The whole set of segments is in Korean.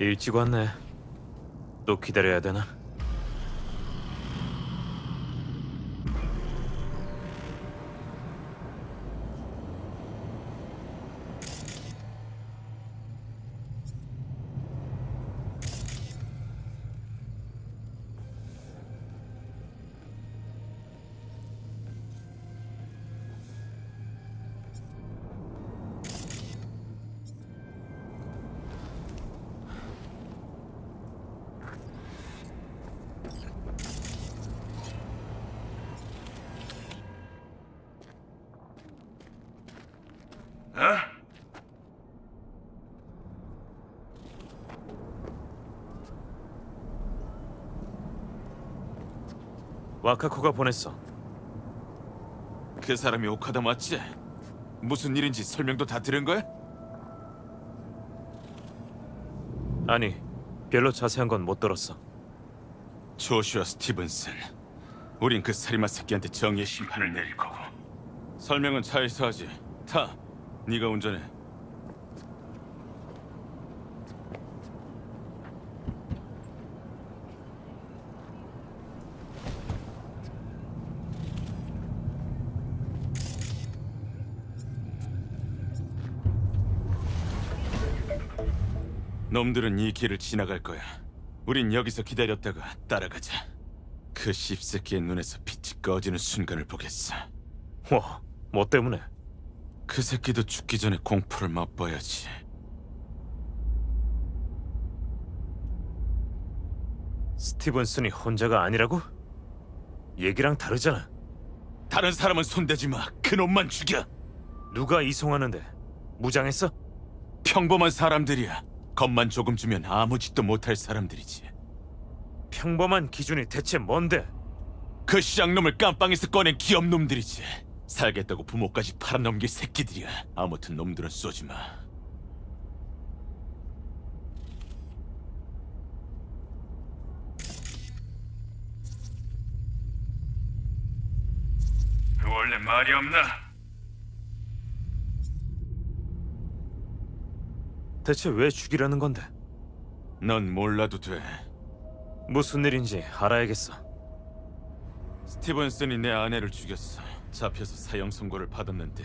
일찍 왔네. 또 기다려야 되나? 와카코가 보냈어. 그 사람이 오카다 맞지? 무슨 일인지 설명도 다 들은 거야? 아니, 별로 자세한 건 못 들었어. 조슈아 스티븐슨. 우린 그 살인마 새끼한테 정의의 심판을 내릴 거고. 설명은 차에서 하지. 타. 네가 운전해. 놈들은 이 길을 지나갈 거야. 우린 여기서 기다렸다가 따라가자. 그 씹새끼의 눈에서 빛이 꺼지는 순간을 보겠어. 와, 뭐 때문에? 그 새끼도 죽기 전에 공포를 맛봐야지. 스티븐슨이 혼자가 아니라고? 얘기랑 다르잖아. 다른 사람은 손대지 마. 그 놈만 죽여. 누가 이송하는데? 무장했어? 평범한 사람들이야. 겁만 조금 주면 아무 짓도 못할 사람들이지. 평범한 기준이 대체 뭔데? 그 쌍놈을 깜빵에서 꺼낸 기업놈들이지. 살겠다고 부모까지 팔아넘길 새끼들이야. 아무튼 놈들은 쏘지 마. 원래 말이 없나? 대체 왜 죽이라는 건데? 넌 몰라도 돼. 무슨 일인지 알아야겠어. 스티븐슨이 내 아내를 죽였어. 잡혀서 사형 선고를 받았는데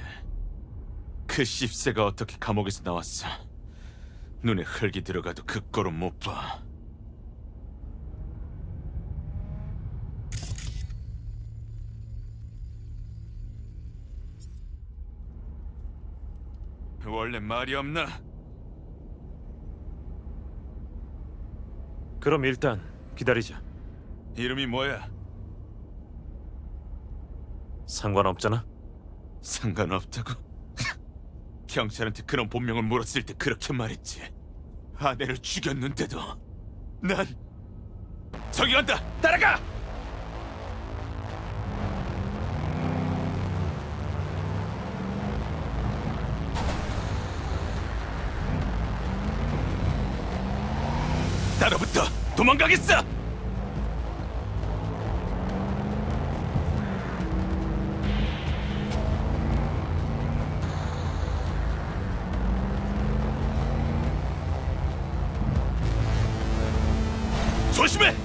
그 씹새가 어떻게 감옥에서 나왔어? 눈에 흙이 들어가도 그 꼴은 못 봐. 원래 말이 없나? 그럼 일단 기다리자. 이름이 뭐야? 상관없잖아. 상관없다고? 경찰한테 그런 본명을 물었을 때 그렇게 말했지. 아내를 죽였는데도 난 저기 간다. 따라가. 따라붙어. 도망가겠어. 조심해.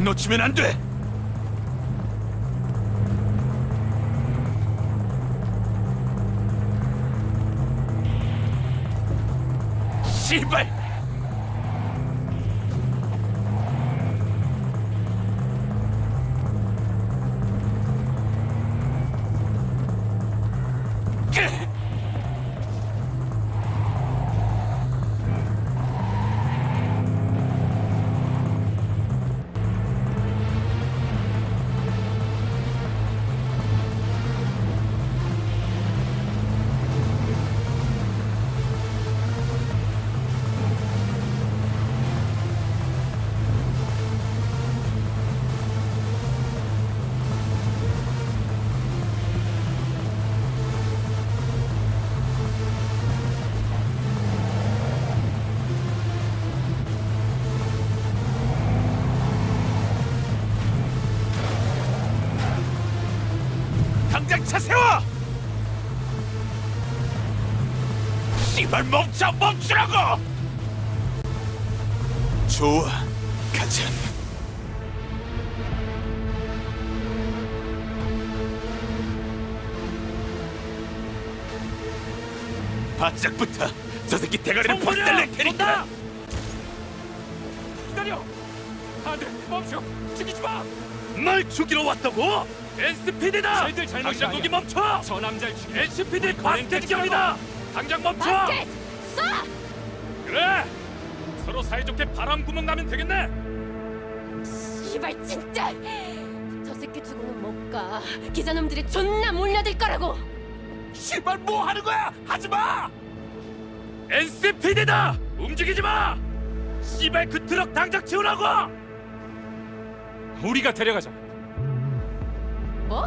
놓치면 안 돼. 씨발! 차 세워! 씨발 멈춰 멈추라고! 좋아, 가자. 바짝부터 저 새끼 대가리를 박살낼 테니까. 기다려! 안돼 멈춰! 죽이지 마! 날 죽이러 왔다고? NCPD다! 저희들 잘못이 당장 거기 아니야. 멈춰! 저 남자를 죽여 NCPD 바스켓 경이다! 당장 멈춰! 바스켓! 쏴! 그래! 서로 사이좋게 바람 구멍 나면 되겠네! 이발 진짜! 저 새끼 두고는 못 가. 기자놈들이 존나 몰려들 거라고! 씨발 뭐 하는 거야? 하지 마! NCPD다! 움직이지 마! 씨발 그 트럭 당장 치우라고! 우리가 데려가자 뭐?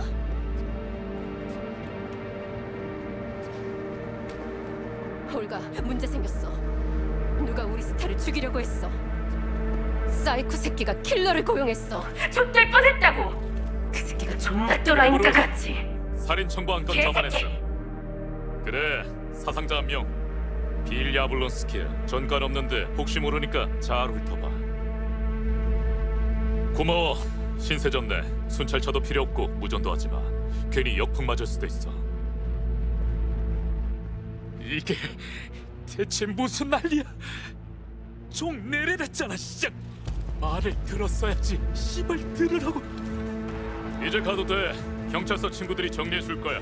올가 문제 생겼어. 누가 우리 스타를 죽이려고 했어. 사이코 새끼가 킬러를 고용했어. 좆될 뻔했다고. 그 새끼가 존나 또라이니까 같이. 살인 청구 한 건 개새끼! 저만했어 그래 사상자 한 명 빌 야블론스키야 전관 없는데 혹시 모르니까 잘 훑어봐 고마워 신세졌네 순찰차도 필요 없고 무전도 하지 마. 괜히 역풍 맞을 수도 있어. 이게 대체 무슨 난리야? 종 내려댔잖아 씨 말을 들었어야지 씨발 들으라고! 이제 가도 돼. 경찰서 친구들이 정리해 줄 거야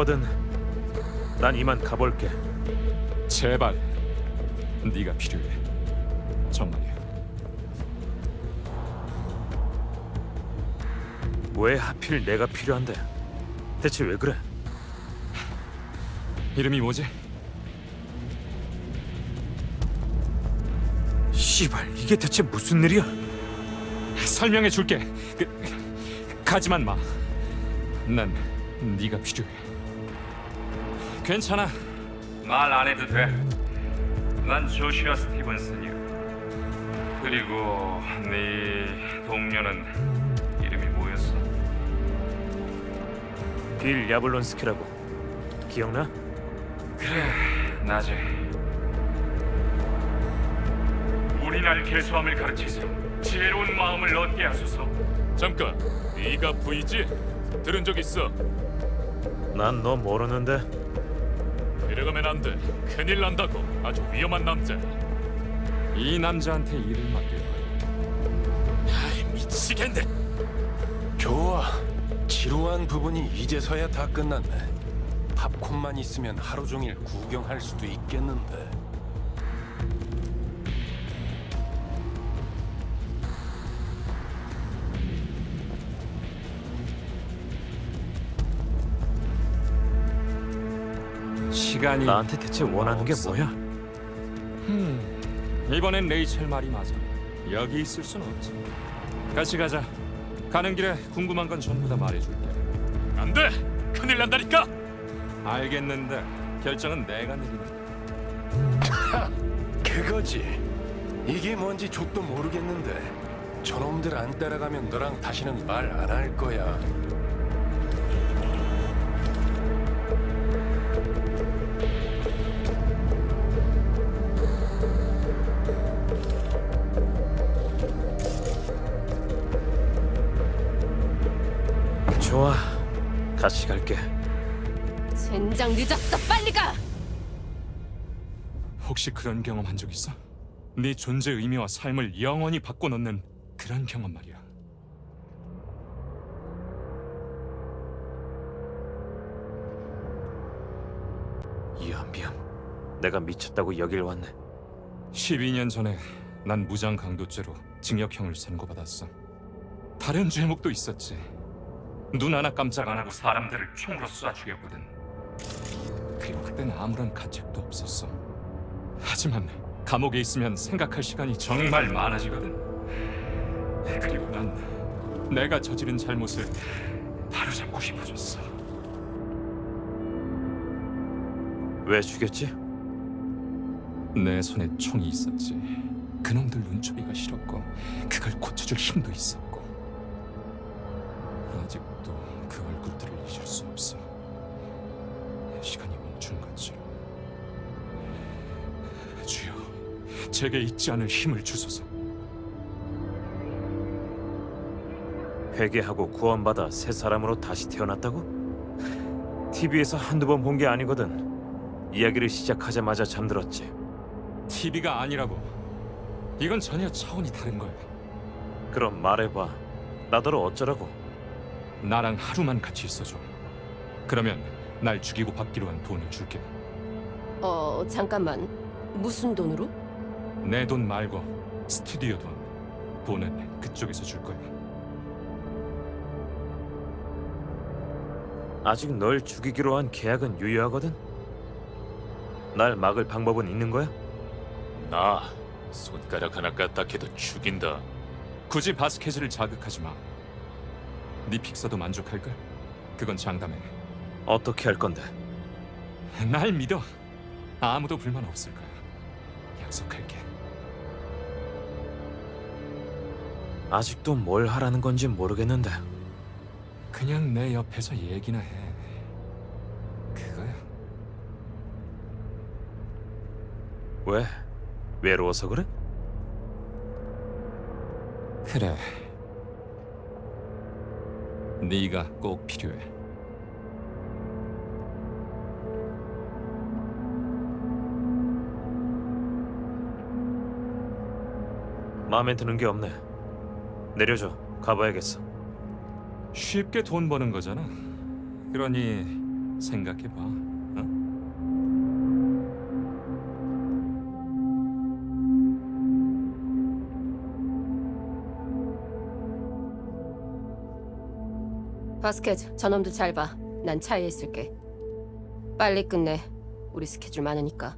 됐거든 난 이만 가볼게 제발 네가 필요해. 정말이야. 왜 하필 내가 필요한데 대체 왜 그래 이름이 뭐지? 씨발 이게 대체 무슨 일이야 설명해 줄게. 그, 가지만 마. 난 네가 필요해. 괜찮아. 말 안 해도 돼. 난 조슈아 스티븐슨이야. 그리고 네 동료는 이름이 뭐였어? 빌 야블론스키라고 기억나? 그래, 나지. 우리날 개수함을 가르치소. 지혜로운 마음을 얻게 하소서. 잠깐 네가 부이지? 들은 적 있어 난 너 모르는데 이래가면 안 돼 큰일 난다고 아주 위험한 남자 이 남자한테 일을 거야. 아이 미치겠네 좋아. 지루한 부분이 이제서야 다 끝났네. 팝콘만 있으면 하루 종일 구경할 수도 있겠는데. 시간이 나한테 대체 원하는 게 없어. 뭐야 이번엔 레이첼 말이 맞아. 여기 있을 순 없지. 같이 가자. 가는 길에 궁금한 건 전부 다 말해줄게. 안 돼 큰일 난다니까 알겠는데 결정은 내가 내리는. 그거지. 이게 뭔지 족도 모르겠는데. 저놈들 안 따라가면 너랑 다시는 말 안 할 거야. 좋아 같이 갈게 젠장 늦었어. 빨리 가. 혹시 그런 경험 한 적 있어? 네 존재 의미와 삶을 영원히 바꿔놓는 그런 경험 말이야. 연비야 내가 미쳤다고 여길 왔네. 12년 전에 난 무장 강도죄로 징역형을 선고받았어. 다른 죄목도 있었지. 눈 하나 깜짝 안 하고 사람들을 총으로 쏴 죽였거든. 그리고 그땐 아무런 가책도 없었어. 하지만 감옥에 있으면 생각할 시간이 정말 많아지거든. 그리고 난 내가 저지른 잘못을 바로잡고 싶어졌어. 왜 죽였지? 내 손에 총이 있었지. 그놈들 눈초리가 싫었고 그걸 고쳐줄 힘도 있었고 아직도 그 얼굴들을 잊을 수 없어. 시간이 멈춘 것처럼. 주여, 제게 잊지 않을 힘을 주소서. 회개하고 구원받아 새 사람으로 다시 태어났다고? TV에서 한두 번 본 게 아니거든. 이야기를 시작하자마자 잠들었지. TV가 아니라고. 이건 전혀 차원이 다른 거야. 그럼 말해봐. 나더러 어쩌라고? 나랑 하루만 같이 있어줘. 그러면 날 죽이고 받기로 한 돈을 줄게. 어, 잠깐만. 무슨 돈으로? 내 돈 말고 스튜디오 돈. 돈은 그쪽에서 줄 거야. 아직 널 죽이기로 한 계약은 유효하거든. 날 막을 방법은 있는 거야? 나 손가락 하나 까딱해도 죽인다. 굳이 바스켓을 자극하지 마. 네 픽서도 만족할걸? 그건 장담해. 어떻게 할 건데? 날 믿어. 아무도 불만 없을 거야. 약속할게. 아직도 뭘 하라는 건지 모르겠는데. 그냥 내 옆에서 얘기나 해. 그거야. 왜? 외로워서 그래? 그래. 네가 꼭 필요해. 마음에 드는 게 없네. 내려줘. 가봐야겠어. 쉽게 돈 버는 거잖아. 그러니 생각해 봐. 바스켓, 저놈들 잘 봐. 난 차에 있을게. 빨리 끝내. 우리 스케줄 많으니까.